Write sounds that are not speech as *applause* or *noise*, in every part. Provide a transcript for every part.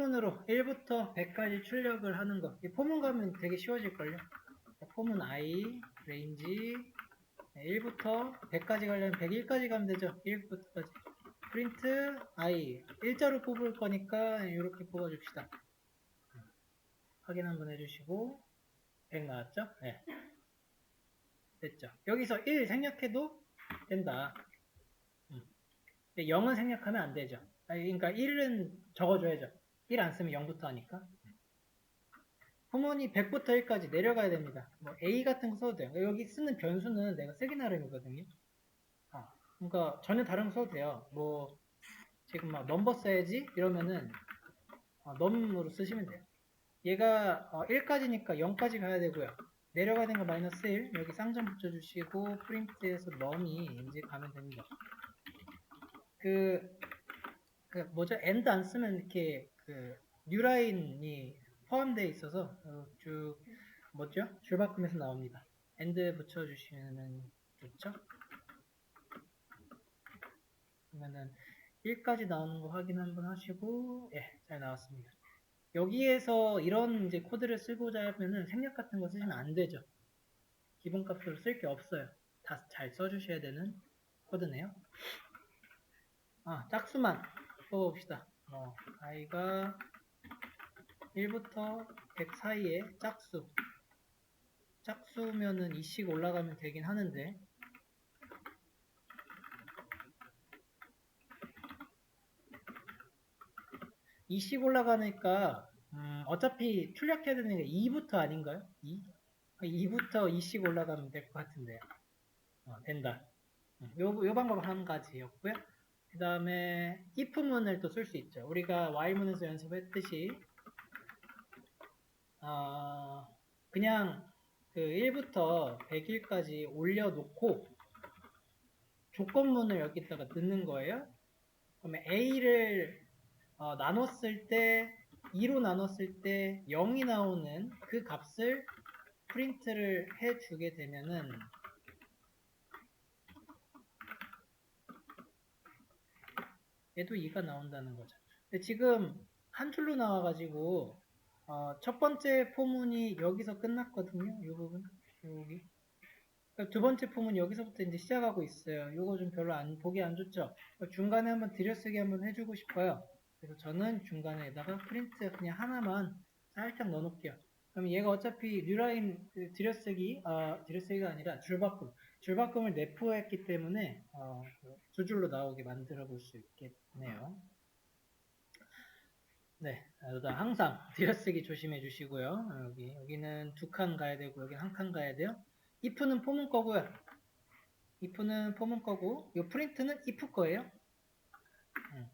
포문으로 1부터 100까지 출력을 하는 거. 이 포문 가면 되게 쉬워질걸요. 자, 포문 i, 레인지, 1부터 100까지 가려면 101까지 가면 되죠. 1부터까지. 프린트 i. 일자로 뽑을 거니까 이렇게 뽑아줍시다. 확인 한번 해주시고, 100 나왔죠? 네. 됐죠. 여기서 1 생략해도 된다. 음. 근데 0은 생략하면 안 되죠. 아니, 그러니까 1은 적어줘야죠. 1 안 쓰면 0부터 하니까. 포문이 100부터 1까지 내려가야 됩니다. 뭐 A 같은 거 써도 돼요. 여기 쓰는 변수는 내가 쓰기 나름이거든요. 아, 그러니까 전혀 다른 거 써도 돼요. 뭐 지금 막 넘버 써야지 이러면은 어, 넘으로 쓰시면 돼요. 얘가 어, 1까지니까 0까지 가야 되고요. 내려가는 거 마이너스 1 여기 쌍점 붙여주시고 프린트에서 넘이 이제 가면 됩니다. 그, 그 뭐죠? 엔드 안 쓰면 이렇게 그 뉴라인이 포함되어 있어서 어, 쭉 뭐죠? 줄바꿈에서 나옵니다. 엔드 붙여주시면 좋죠? 그러면은 1까지 나오는 거 확인 한번 하시고 예, 잘 나왔습니다. 여기에서 이런 이제 코드를 쓰고자 하면은 생략 같은 거 쓰시면 안 되죠. 기본 값으로 쓸 게 없어요. 다 잘 써주셔야 되는 코드네요. 아, 짝수만 뽑아봅시다. 어, i가 1부터 100 사이에 짝수. 짝수면은 2씩 올라가면 되긴 하는데, 이씩 올라가니까, 음, 어차피 출력해야 되는 게 2부터 아닌가요? 2? 2부터 2씩 올라가면 될 것 같은데요. 어, 된다. 음, 요, 요 방법 한 가지였고요. 그 다음에 if문을 또 쓸 수 있죠. 우리가 while문에서 연습했듯이 어, 그냥 그 1부터 100일까지 올려놓고 조건문을 여기다가 넣는 거예요. 그러면 a를 어, 나눴을 때 2로 나눴을 때 0이 나오는 그 값을 프린트를 해주게 되면은 얘도 2가 나온다는 거죠. 근데 지금 한 줄로 나와가지고 어, 첫 번째 포문이 여기서 끝났거든요. 이 부분 여기. 그러니까 두 번째 포문 여기서부터 이제 시작하고 있어요. 이거 좀 별로 안 보기 안 좋죠. 그러니까 중간에 한번 들여쓰기 한번 해주고 싶어요. 그래서 저는 중간에다가 프린트 그냥 하나만 살짝 넣어놓을게요. 그럼 얘가 어차피 뉴라인 그 들여쓰기, 아, 들여쓰기가 아니라 줄바꿈. 줄바꿈을 내포했기 때문에 어, 두 줄로 나오게 만들어 볼 수 있겠네요. 네, 항상 *laughs* 들여쓰기 조심해 주시고요. 여기 여기는 두 칸 가야 되고 여기 한칸 가야 돼요. if는 포문 거고요. if는 포문 거고 이 프린트는 if 거예요. 음.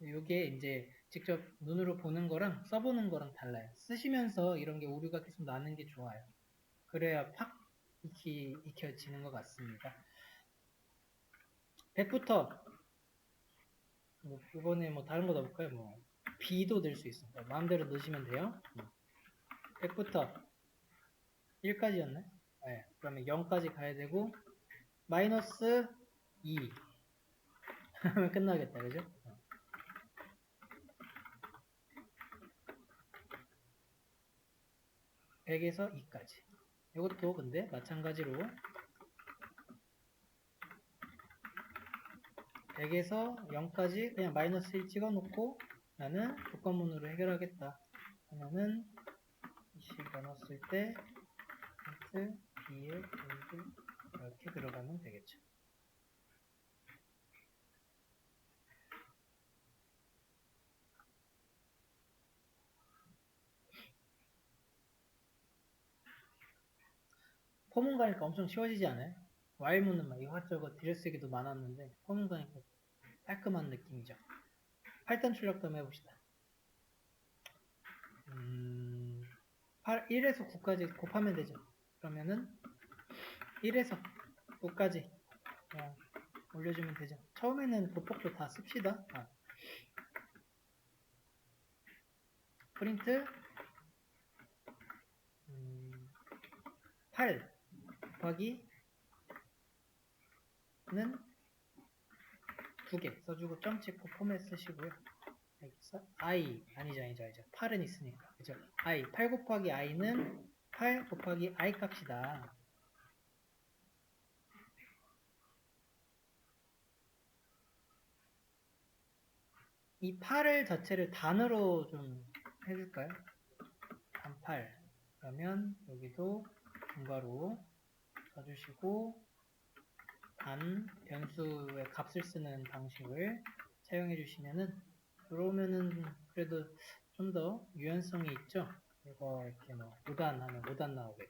이게 이제 직접 눈으로 보는 거랑 써보는 거랑 달라요. 쓰시면서 이런 게 오류가 계속 나는 게 좋아요. 그래야 팍 익히, 익혀지는 것 같습니다. 100부터 뭐 이번에 뭐 다른 거 넣어볼까요? 뭐 B도 낼수 있습니다. 마음대로 넣으시면 돼요. 100부터 1까지였나요? 네, 그러면 0까지 가야 되고 마이너스 2 하면 *laughs* 끝나겠다, 그죠? 100에서 2까지. 이것도 근데 마찬가지로 100에서 0까지 그냥 마이너스 1 찍어놓고 나는 조건문으로 해결하겠다 하면은 20 나눴을 때 B에 힌트 이렇게 들어가면 되겠죠. 포문 가니까 엄청 쉬워지지 않아요? 와일문은 막 이것저것 들여쓰기도 많았는데 포문 가니까 깔끔한 느낌이죠. 8단 출력도 한번 해봅시다. 음, 8, 1에서 9까지 곱하면 되죠. 그러면은 1에서 9까지 어, 올려주면 되죠. 처음에는 보폭도 다 씁시다. 아. 프린트 음, 8 곱하기 는두 개. 써주고 점 찍고 포맷 쓰시고요. 여기서 i. 아니죠 아니죠 아니죠. 8은 있으니까. 그죠? I. 8 곱하기 i는 8 곱하기 i 값이다. 이 8을 자체를 단으로 좀 해줄까요? 단 8. 그러면 여기도 분가로 써주시고 단 변수의 값을 쓰는 방식을 사용해 주시면은 그러면은 그래도 좀 더 유연성이 있죠. 이거 이렇게 뭐 5단 하면 5단 나오고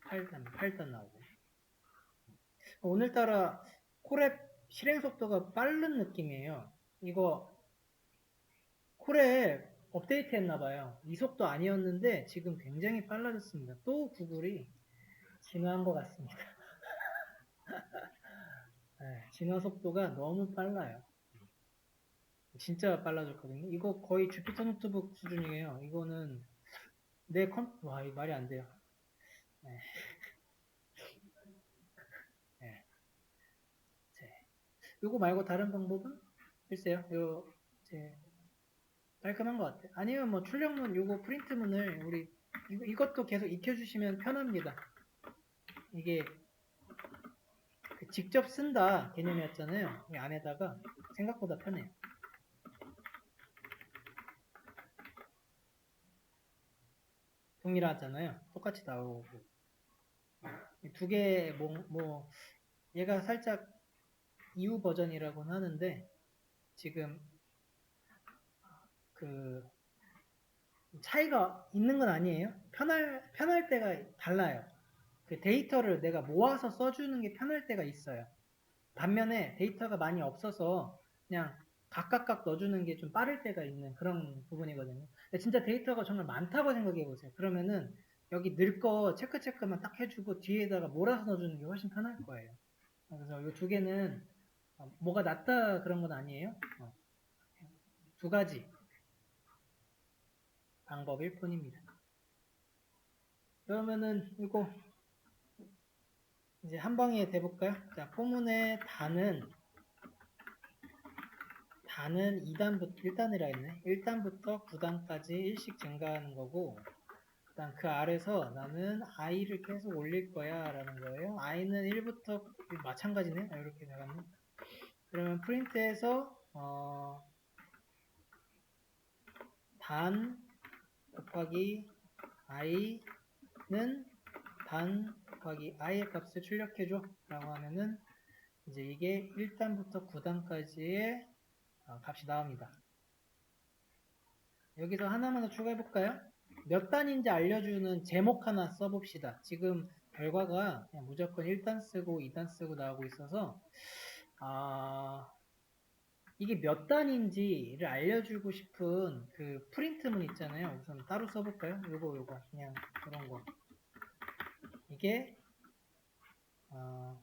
8단 8단 나오고 오늘따라 콜앱 실행 속도가 빠른 느낌이에요. 이거 콜에 업데이트 했나봐요. 이 속도 아니었는데 지금 굉장히 빨라졌습니다. 또 구글이 진화한 것 같습니다. *laughs* 네, 진화 속도가 너무 빨라요. 진짜 빨라졌거든요. 이거 거의 주피터 노트북 수준이에요. 이거는 내 컴, 와, 이 말이 안 돼요. 네. *laughs* 네. 네. 이거 말고 다른 방법은? 글쎄요, 요, 제, 깔끔한 것 같아요. 아니면 뭐 출력문 요거 프린트문을 우리 이거, 이것도 계속 익혀주시면 편합니다. 이게 그 직접 쓴다 개념이었잖아요. 이 안에다가 생각보다 편해요. 동일하잖아요. 똑같이 나오고 두 개 뭐 뭐 얘가 살짝 이후 버전이라고는 하는데 지금 그 차이가 있는 건 아니에요. 편할 편할 때가 달라요. 그 데이터를 내가 모아서 써주는 게 편할 때가 있어요. 반면에 데이터가 많이 없어서 그냥 각각각 넣어주는 게 좀 빠를 때가 있는 그런 부분이거든요. 진짜 데이터가 정말 많다고 생각해 보세요. 그러면은 여기 늘 거 체크 체크만 딱 해주고 뒤에다가 몰아서 넣어주는 게 훨씬 편할 거예요. 그래서 이 두 개는 어, 뭐가 낫다 그런 건 아니에요. 어. 두 가지 방법일 뿐입니다. 그러면은 이거 이제 한 방에 대볼까요? 자, 포문의 단은 단은 2단부터 1단이라 했네. 1단부터 9단까지 1씩 증가하는 거고 그다음 그 아래서 나는 i를 계속 올릴 거야 라는 거예요. i는 1부터 마찬가지네. 아, 이렇게 나갔네. 그러면 프린트에서 어, 단 곱하기 i는 단 곱하기 i의 값을 출력해줘 라고 하면은 이제 이게 1단부터 9단까지의 어, 값이 나옵니다. 여기서 하나만 더 추가해 볼까요? 몇 단인지 알려주는 제목 하나 써봅시다. 지금 결과가 무조건 1단 쓰고 2단 쓰고 나오고 있어서 아 이게 몇 단인지를 알려주고 싶은 그 프린트문 있잖아요. 우선 따로 써볼까요? 요거 요거 그냥 그런 거 이게 어,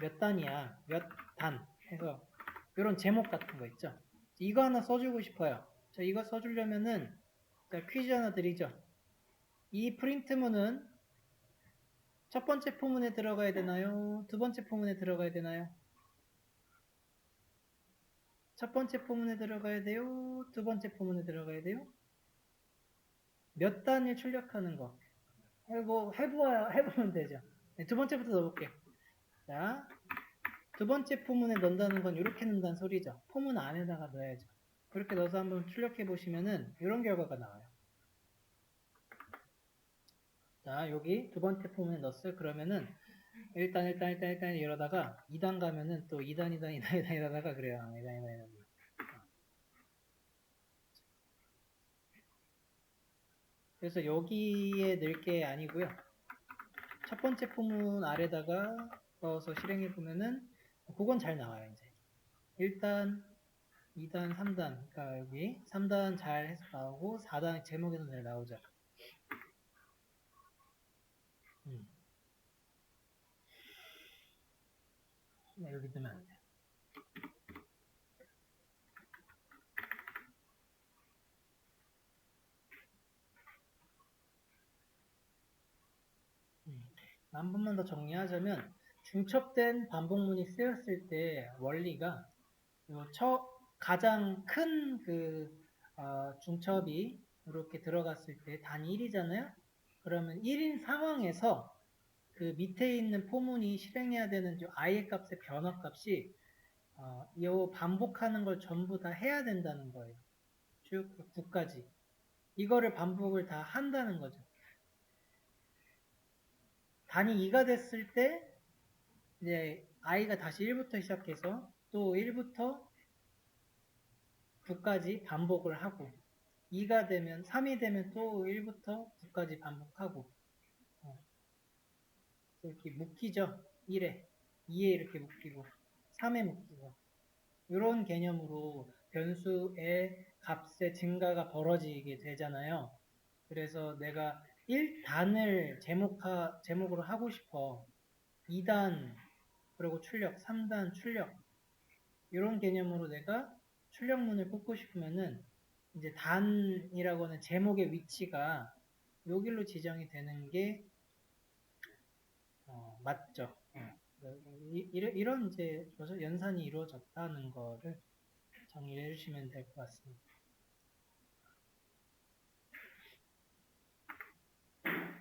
몇 단이야 몇 단 해서 이런 제목 같은 거 있죠. 이거 하나 써주고 싶어요. 자 이거 써주려면은 자, 퀴즈 하나 드리죠. 이 프린트문은 첫 번째 포문에 들어가야 되나요? 두 번째 포문에 들어가야 되나요? 첫 번째 포문에 들어가야 돼요? 두 번째 포문에 들어가야 돼요? 몇 단을 출력하는 거. 해보, 해보아야, 해보면 되죠. 네, 두 번째부터 넣어볼게요. 자, 두 번째 포문에 넣는다는 건 이렇게 넣는다는 소리죠. 포문 안에다가 넣어야죠. 그렇게 넣어서 한번 출력해 보시면은 이런 결과가 나와요. 자, 여기 두 번째 포문에 넣었어요. 그러면은 일단 일단 일단 일단 이러다가 2단 가면은 또 2단 2단 2단 2단 이러다가 그래요. 2단 2단 2단. 그래서 여기에 넣을 게 아니고요. 첫 번째 포문 아래다가 넣어서 실행해 보면은 그건 잘 나와요. 이제 1단, 2단, 3단. 그러니까 여기 3단 잘 해서 나오고 4단 제목에서 잘 나오죠. 음. 네, 여기 넣으면 안 돼요. 음. 한 번만 더 정리하자면 중첩된 반복문이 쓰였을 때 원리가 요첫 가장 큰 그 중첩이 이렇게 들어갔을 때 단위 1이잖아요. 그러면 1인 상황에서 그 밑에 있는 포문이 실행해야 되는 이 i의 값의 변화 값이 어, 이 반복하는 걸 전부 다 해야 된다는 거예요. 쭉 9까지. 이거를 반복을 다 한다는 거죠. 단위 2가 됐을 때 이제 i가 다시 1부터 시작해서 또 1부터 9까지 반복을 하고 2가 되면 3이 되면 또 1부터 9까지 반복하고 어. 이렇게 묶이죠. 1에 2에 이렇게 묶이고 3에 묶이고 이런 개념으로 변수의 값의 증가가 벌어지게 되잖아요. 그래서 내가 1단을 제목하, 제목으로 하고 싶어. 2단, 그리고 출력, 3단 출력. 이런 개념으로 내가 출력문을 뽑고 싶으면은 이제 단이라고 하는 제목의 위치가 여기로 지정이 되는 게 어, 맞죠. 어. 이, 이런 이제 연산이 이루어졌다는 거를 정리해 주시면 될 것 같습니다.